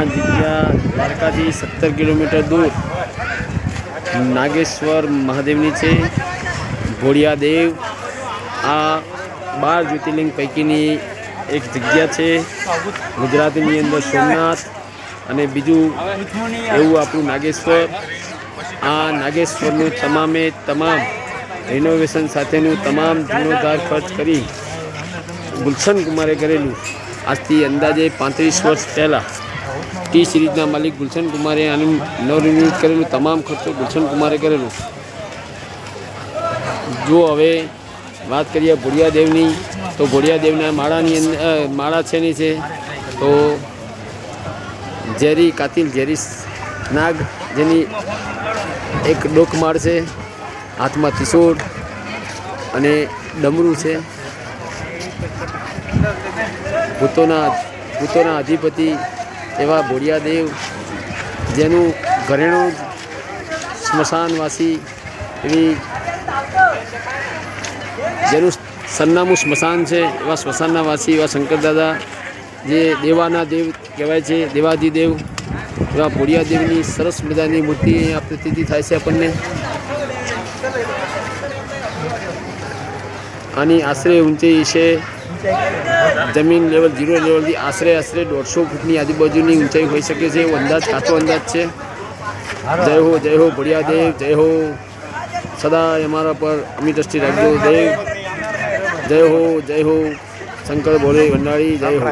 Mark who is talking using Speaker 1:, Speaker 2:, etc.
Speaker 1: આ જગ્યા દ્વારકાથી સત્તર કિલોમીટર દૂર નાગેશ્વર મહાદેવની છે. ભોળિયાદેવ આ બાર જ્યોતિર્લિંગ પૈકીની એક જગ્યા છે. ગુજરાતની અંદર સોમનાથ અને બીજું એવું આપણું નાગેશ્વર. આ નાગેશ્વરનું તમામે તમામ રિનોવેશન સાથેનું તમામ જીર્ણોદ્ધાર ખર્ચ કરી ગુલશન કુમારે કરેલું. આજથી અંદાજે પાંત્રીસ વર્ષ પહેલાં ટી સિરીઝના માલિક ગુલશન કુમારે આનું નવનિર્મિત કરેલું, તમામ ખર્ચો ગુલશન કુમારે કરેલું. જો હવે વાત કરીએ ભોળિયાદેવની, તો ભોળિયાદેવના માળાની અંદર માળા છે ની છે, તો ઝેરી કાતિલ, ઝેરી નાગ જેની એક ડોકમાળ છે, હાથમાં ત્રિશૂળ અને ડમરું છે. ભૂતોના ભૂતોના અધિપતિ એવા ભોળિયાદેવ જેનું ઘરેણું સ્મશાનવાસી એવી જેનું સરનામું સ્મશાન છે, એવા સ્મશાનના વાસી એવા શંકરદાદા, જે દેવાના દેવ કહેવાય છે દેવાધિદેવ એવા ભોળિયાદેવની સરસ મજાની મૂર્તિ અહીંયા પ્રતીતિ થાય છે આપણને. આની આશરે ઊંચાઈ છે જમીન લેવલ ઝીરો લેવલથી આશરે આશરે દોઢસો ફૂટની આજુબાજુની ઊંચાઈ હોઈ શકે છે. એવો અંદાજ કાચો અંદાજ છે. જય હો જય હો ભોળિયાદેવ જય હો. સદા અમારા પર અમી દ્રષ્ટિ રાખજો. દેવ. જય હો જય હો. શંકર ભોલે ભંડારી, જય હો.